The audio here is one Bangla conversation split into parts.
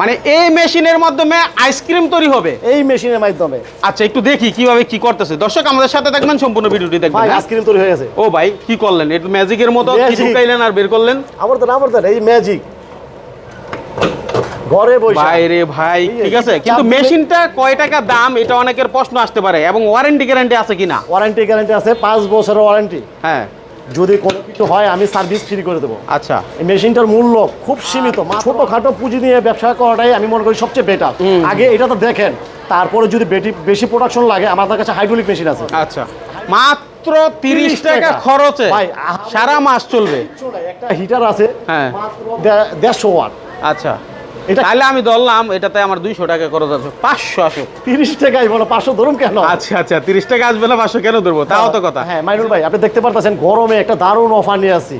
মানে এই মেশিনের মাধ্যমে আইসক্রিম তৈরি হবে? এই মেশিনের মাধ্যমে। আচ্ছা একটু দেখি কীভাবে কি করতেছে। দর্শক আমাদের সাথে দেখবেন সম্পূর্ণ ভিডিওটি দেখবেন ভাই হ্যাঁ? আইসক্রিম তৈরি হয়ে গেছে। ও ভাই কি করলেন? একটু ম্যাজিকের মতো কি। ঢুকাইলেন আর বের করলেন? আমার তো আমার তো এই ম্যাজিক। ঘরে বসে। ভাই রে ভাই ঠিক আছে? কিন্তু মেশিনটা কয় টাকা দাম? এটা অনেকের প্রশ্ন আসতে পারে। এবং ওয়ারেন্টি গ্যারান্টি আছে কিনা? ওয়ারেন্টি গ্যারান্টি আছে পাঁচ বছরের ওয়ারেন্টি। হ্যাঁ। যদি কোনো কিছু হয় আমি সার্ভিস ফ্রি করে দেবো। আচ্ছা। এই মেশিনটার মূল্য খুব সীমিত মা- ছোটখাটো পুঁজি নিয়ে ব্যবসা করাটাই আমি মনে করি সবচেয়ে বেটার আগে এটা তো দেখেন তারপরে যদি বেশি প্রোডাকশন লাগে আমাদের কাছে হাইড্রোলিক মেশিন আছে। আচ্ছা। মাত্র তিরিশ 30 টাকা। খরচে ভাই, সারা মাস চলবে। একটা হিটার আছে হ্যাঁ। মাত্র দে- দেড়শো ওয়াট। আচ্ছা। এটা তাহলে আমি ধরলাম এটাতে আমার দুইশো টাকা খরচ আছে। পাঁচশো আসুক তিরিশ টাকাই বলো পাঁচশো ধরুন কেন? আচ্ছা আচ্ছা তিরিশ টাকা আসবে না পাঁচশো কেন ধরবো? তাও তো কথা। হ্যাঁ মাইনুল ভাই আপনি দেখতে পারতেছেন গরমে একটা দারুণ অফার নিয়ে আসছি।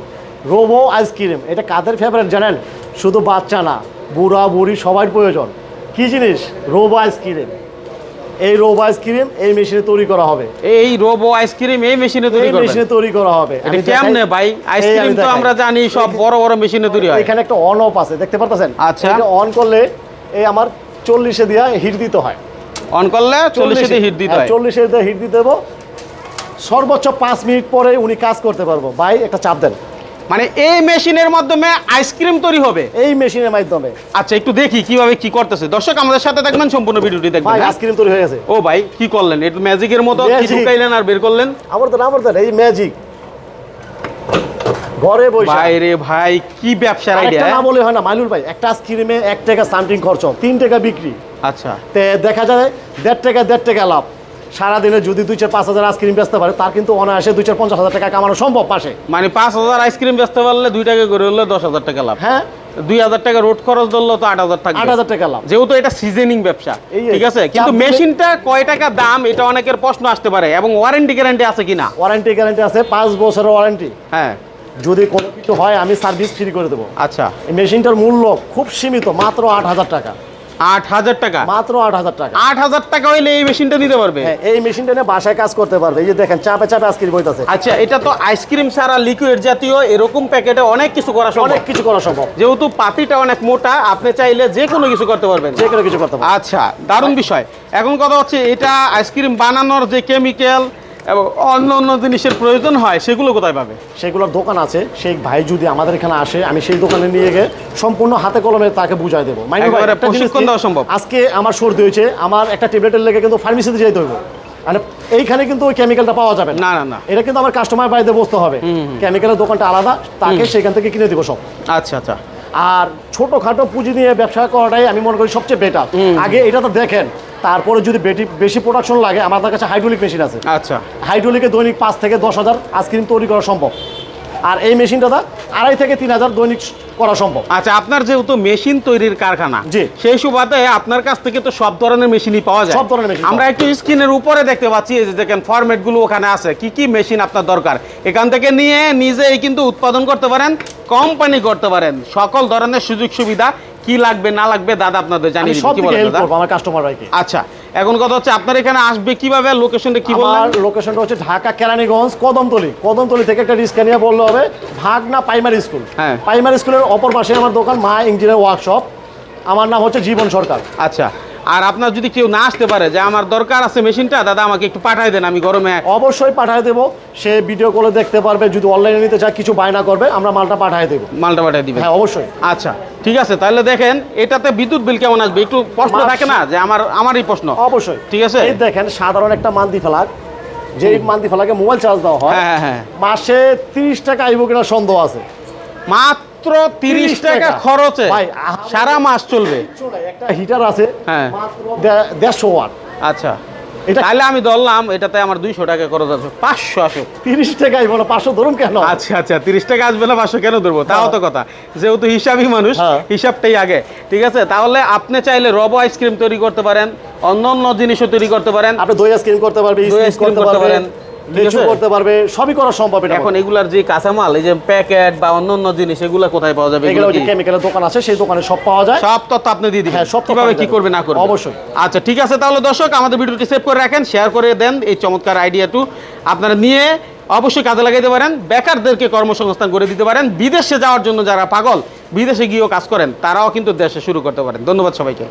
রোবো আইসক্রিম এটা কাদের ফেভারিট জানেন? শুধু বাচ্চা না বুড়া বুড়ি সবার প্রয়োজন। কি জিনিস? Robo ice cream. এই রোবো আইসক্রিম এই মেশিনে তৈরি করা হবে। এই রোবো আইসক্রিম এই মেশিনে তৈরি এই করবেন। মেশিনে তৈরি করা হবে। এটা কেমনে ভাই? আইসক্রিম তো আমরা জানি সব বড় বড় মেশিনে তৈরি হয়। এখানে একটা অন অফ আছে দেখতে পারতেছেন? আচ্ছা। এটা অন করলে এই আমার চল্লিশে দিয়া হিট দিতে হয়। অন করলে চল্লিশে দিয়ে হিট দিতে হয় চল্লিশে দিয়ে হিট দিতে দেবো সর্বোচ্চ পাঁচ মিনিট পরে উনি কাজ করতে পারব। ভাই একটা চাপ দেন। মানে এই মেশিনের মাধ্যমে আইসক্রিম তৈরি হবে? এই মেশিনের মাধ্যমে। আচ্ছা একটু দেখি কীভাবে কি করতেছে। দর্শক আমাদের সাথে দেখবেন সম্পূর্ণ ভিডিওটি দেখবেন হ্যাঁ? আইসক্রিম তৈরি হয়ে গেছে। ও ভাই কি করলেন? একটু ম্যাজিকের মতো কি। ঢুকাইলেন আর বের করলেন? আমার তো আমার তো এই ম্যাজিক। ঘরে বসে। ভাই রে ভাই কি ব্যবসার আইডিয়া না বলে হয় না মাইলুল ভাই একটা আইসক্রিমে এক টাকা সামথিং খরচ তিন টাকা বিক্রি। আচ্ছা। তে দেখা যায় দেড় টাকা দেড় টাকা লাভ। সারাদিনে যদি দুই চার পাঁচ হাজার আইসক্রিম বেচতে পারে তার কিন্তু অনায়াসে দুই চার পঞ্চাশ হাজার টাকা কামানো সম্ভব পাশে। মানে পাঁচ হাজার আইসক্রিম বেচতে পারলে দুই টাকা করে হলে দশ হাজার টাকা লাভ। হ্যাঁ। দুই হাজার টাকা রোড খরচ ধরলো তো আট হাজার টাকা আট হাজার টাকা লাভ। যেহেতু এটা সিজনিং ব্যবসা ঠিক আছে? কিন্তু মেশিনটা কয় টাকা দাম এটা অনেকের প্রশ্ন আসতে পারে। এবং ওয়ারেন্টি গ্যারান্টি আছে কিনা? ওয়ারেন্টি গ্যারান্টি আছে পাঁচ বছরের ওয়ারেন্টি হ্যাঁ। যদি কোনো কিছু হয় আমি সার্ভিস ফ্রি করে দেবো। আচ্ছা। এই মেশিনটার মূল্য খুব সীমিত মাত্র আট হাজার টাকা। আট হাজার টাকা। মাত্র আট হাজার টাকা। আট হাজার টাকা হইলে এই মেশিনটা নিতে পারবে? হ্যাঁ এই মেশিনটা নিয়ে বাসায় কাজ করতে পারবে। এই যে দেখেন চাপে চাপে আইসক্রিম বইতেছে। আচ্ছা এটা তো আইসক্রিম ছাড়া লিকুইড জাতীয় এরকম প্যাকেটে অনেক কিছু করা সম্ভব। অনেক কিছু করা সম্ভব। যেহেতু পাতিটা অনেক মোটা আপনি চাইলে যে কোনো কিছু করতে পারবেন। যে কোনো কিছু করতে পারবে আচ্ছা দারুণ বিষয়। এখন কথা হচ্ছে এটা আইসক্রিম বানানোর যে কেমিক্যাল এবং অন্য অন্য জিনিসের প্রয়োজন হয় সেগুলো কোথায় পাবে? সেগুলোর দোকান আছে। সেই ভাই যদি আমাদের এখানে আসে আমি সেই দোকানে নিয়ে গিয়ে সম্পূর্ণ হাতে কলমে তাকে বুঝাই দেবো। সম্ভব। আজকে আমার সর্দি হয়েছে আমার একটা ট্যাবলেটের লেগে কিন্তু ফার্মেসিতে যেতে হইব। মানে এইখানে কিন্তু ওই কেমিক্যালটা পাওয়া যাবে না, না, না। এটা কিন্তু আমার কাস্টমার বাড়িতে বসতে হবে। কেমিক্যালের দোকানটা আলাদা তাকে সেখান থেকে কিনে দিব সব। আচ্ছা আচ্ছা। আর ছোটখাটো পুঁজি নিয়ে ব্যবসা করাটাই আমি মনে করি সবচেয়ে বেটার আগে এটা তো দেখেন তারপরে যদি বেশি প্রোডাকশন লাগে আমাদের কাছে হাইড্রোলিক মেশিন আছে। আচ্ছা। হাইড্রোলিকে দৈনিক পাঁচ থেকে দশ হাজার আইসক্রিম তৈরি করা সম্ভব। আর এই মেশিনটা আড়াই থেকে তিন হাজার দৈনিক করা সম্ভব। আচ্ছা আপনার যেহেতু মেশিন তৈরির কারখানা জি। সেই সুবাদে আপনার কাছ থেকে তো সব ধরনের মেশিনই পাওয়া যায়। সব ধরনের machine আমরা একটু স্ক্রিনের উপরে দেখতে পাচ্ছি এই যে দেখেন ফরম্যাটগুলো ওখানে আছে। কি কি মেশিন আপনার দরকার? এখান থেকে নিয়ে নিজেই কিন্তু উৎপাদন করতে পারেন কোম্পানি করতে পারেন। সকল ধরনের সুযোগ সুবিধা কি লাগবে না লাগবে দাদা আপনাদের জানিয়ে। কি বলেন দাদা? আমার কাস্টমার ভাইকে আচ্ছা এখন কথা হচ্ছে আপনার এখানে আসবে কীভাবে লোকেশনটা কি বললেন? আমার লোকেশনটা হচ্ছে ঢাকা কেরানীগঞ্জ কদমতলি। কদমতলি থেকে একটা রিক্সা নিয়ে বললে হবে ভাগনা প্রাইমারি স্কুল হ্যাঁ। প্রাইমারি স্কুলের অপর পাশে আমার দোকান মা ইঞ্জিনিয়ার ওয়ার্কশপ আমার নাম হচ্ছে জীবন সরকার। আচ্ছা আর আপনার যদি কেউ না আসতে পারে যে আমার দরকার আছে মেশিনটা দাদা আমাকে একটু পাঠাই দেন আমি গরমে অবশ্যই পাঠিয়ে দেবো। সে ভিডিও কলে দেখতে পারবে যদি অনলাইনে নিতে চায় কিছু বায়না করবে আমরা মালটা পাঠিয়ে দেবো। মালটা পাঠাই দিবেন। হ্যাঁ অবশ্যই। আচ্ছা ঠিক আছে তাহলে দেখেন এটাতে বিদ্যুৎ বিল কেমন আসবে? একটু প্রশ্ন থাকে না যে আমার আমারই প্রশ্ন। অবশ্যই। ঠিক আছে? এই দেখেন সাধারণ একটা মান্দি ফেলাক যে মান্দি ফেলাকে মোবাইল চার্জ দেওয়া হয় হ্যাঁ, হ্যাঁ, হ্যাঁ। মাসে তিরিশ টাকা আইব কিনা সন্দেহ আছে। মাত্র তিরিশ টাকা টাকা। খরচে। সারা মাস চলবে। একটা হিটার আছে হ্যাঁ। দেড়শো ওয়াট আচ্ছা। এটা তাহলে আমি ধরলাম এটাতে আমার দুইশো টাকা খরচ আছে পাঁচশো আসুক তিরিশ টাকাই বলো পাঁচশো ধরুন কেন? আচ্ছা আচ্ছা তিরিশ টাকা আসবে না পাঁচশো কেন ধরবো? তাও তো কথা। যেহেতু হিসাবই মানুষ হ্যাঁ। হিসাবটাই আগে। ঠিক আছে? তাহলে আপনি চাইলে রবো আইসক্রিম তৈরি করতে পারেন অন্য অন্য জিনিসও তৈরি করতে পারেন। আপনি দই আইসক্রিম করতে পারবে দই আইসক্রিম করতে পারবেন। পারেন। লিচু করতে পারবে সবই করা সম্ভব এটা এখন এগুলার যে কাঁচামাল এই যে প্যাকেট বা অন্য অন্য জিনিস এগুলা কোথায় পাওয়া যাবে? এগুলো এগুলো যে কেমিক্যালের দোকান আছে সেই দোকানে সব পাওয়া যায়। সব তথ্য আপনি দিয়ে দিবেন। হ্যাঁ, সব কীভাবে কি করবে না করবে? অবশ্যই। আচ্ছা ঠিক আছে তাহলে দর্শক আমাদের ভিডিওটি সেভ করে রাখেন শেয়ার করে দেন এই চমৎকার আইডিয়াটু আপনারা নিয়ে অবশ্যই কাজে লাগাইতে পারেন বেকারদেরকে কর্মসংস্থান করে দিতে পারেন। বিদেশে যাওয়ার জন্য যারা পাগল বিদেশে গিয়েও কাজ করেন তারাও কিন্তু দেশে শুরু করতে পারেন। ধন্যবাদ সবাইকে।